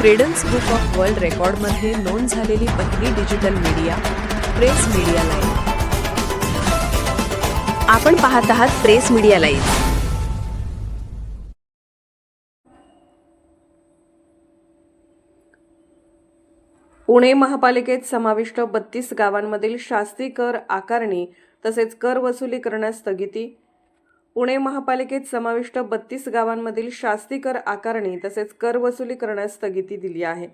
Credence book of world रेकॉर्डमध्ये नोंद झालेली पहिली digital media press media live आपण पाहत आहात प्रेस मीडिया लाईव्ह पुणे महापालिकेत समाविष्ट बत्तीस गावांमधील शास्ती कर आकारणी तसेच कर वसुली करण्यास स्थगिती पुणे महापालिकेत समाविष्ट बत्तीस गावांमधील शास्ती कर आकारणी तसेच कर वसुली करण्यास स्थगिती दिली आहे.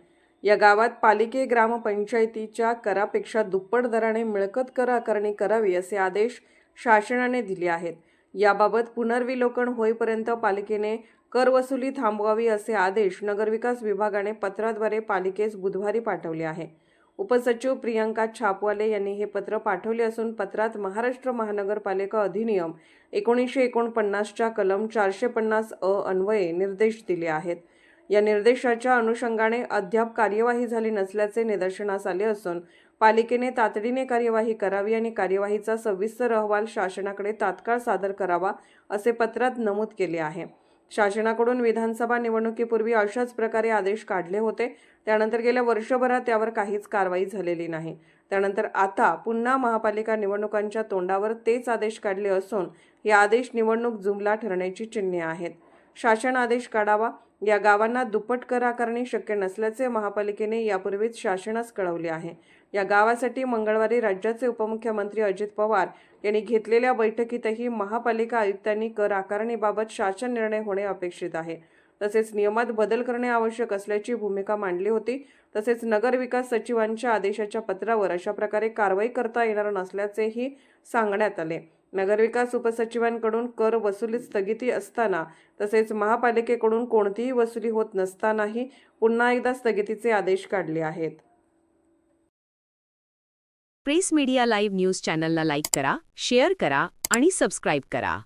या गावात पालिके ग्रामपंचायतीच्या करापेक्षा दुप्पट दराने मिळकत कर आकारणी करावी असे आदेश शासनाने दिले आहेत. याबाबत पुनर्विलोकन होईपर्यंत पालिकेने कर वसुली थांबवावी असे आदेश नगरविकास विभागाने पत्राद्वारे पालिकेस बुधवारी पाठवले आहे. उपसचिव प्रियंका छापवाले यांनी हे पत्र पाठवले असून पत्रात महाराष्ट्र महानगरपालिका अधिनियम एकोणीसशे एकोणपन्नासच्या कलम चारशे पन्नास अ अन्वये निर्देश दिले आहेत. या निर्देशाच्या अनुषंगाने अद्याप कार्यवाही झाली नसल्याचे निदर्शनास आले असून पालिकेने तातडीने कार्यवाही करावी आणि कार्यवाहीचा सविस्तर अहवाल शासनाकडे तात्काळ सादर करावा असे पत्रात नमूद केले आहे. शासनाकडून विधानसभा निवडणुकीपूर्वी अशाच प्रकारे आदेश काढले होते. त्यानंतर गेल्या वर्षभरात त्यावर काहीच कारवाई झालेली नाही. त्यानंतर आता पुन्हा महापालिका निवडणुकांच्या तोंडावर तेच आदेश काढले असून हे आदेश निवडणूक जुमला ठरण्याची चिन्हे आहेत. शासन आदेश काढावा या गावांना दुप्पट कर करणे शक्य नसल्याचे महापालिकेने यापूर्वीच शासनास कळवले आहे. या गावासाठी मंगळवारी राज्याचे उपमुख्यमंत्री अजित पवार यांनी घेतलेल्या बैठकीतही महापालिका आयुक्तांनी कर आकारणीबाबत शासन निर्णय होणे अपेक्षित आहे. तसेच नियमात बदल करणे आवश्यक असल्याची भूमिका मांडली होती. तसेच नगरविकास सचिवांच्या आदेशाच्या पत्रावर अशा प्रकारे कारवाई करता येणार नसल्याचेही सांगण्यात आले. नगरविकास उपसचिवांकडून कर वसुलीत स्थगिती असताना तसेच महापालिकेकडून कोणतीही वसुली होत नसतानाही पुन्हा एकदा स्थगितीचे आदेश काढले आहेत. प्रेस मीडिया लाईव्ह न्यूज चॅनलला लाईक करा शेअर करा आणि सबस्क्राईब करा.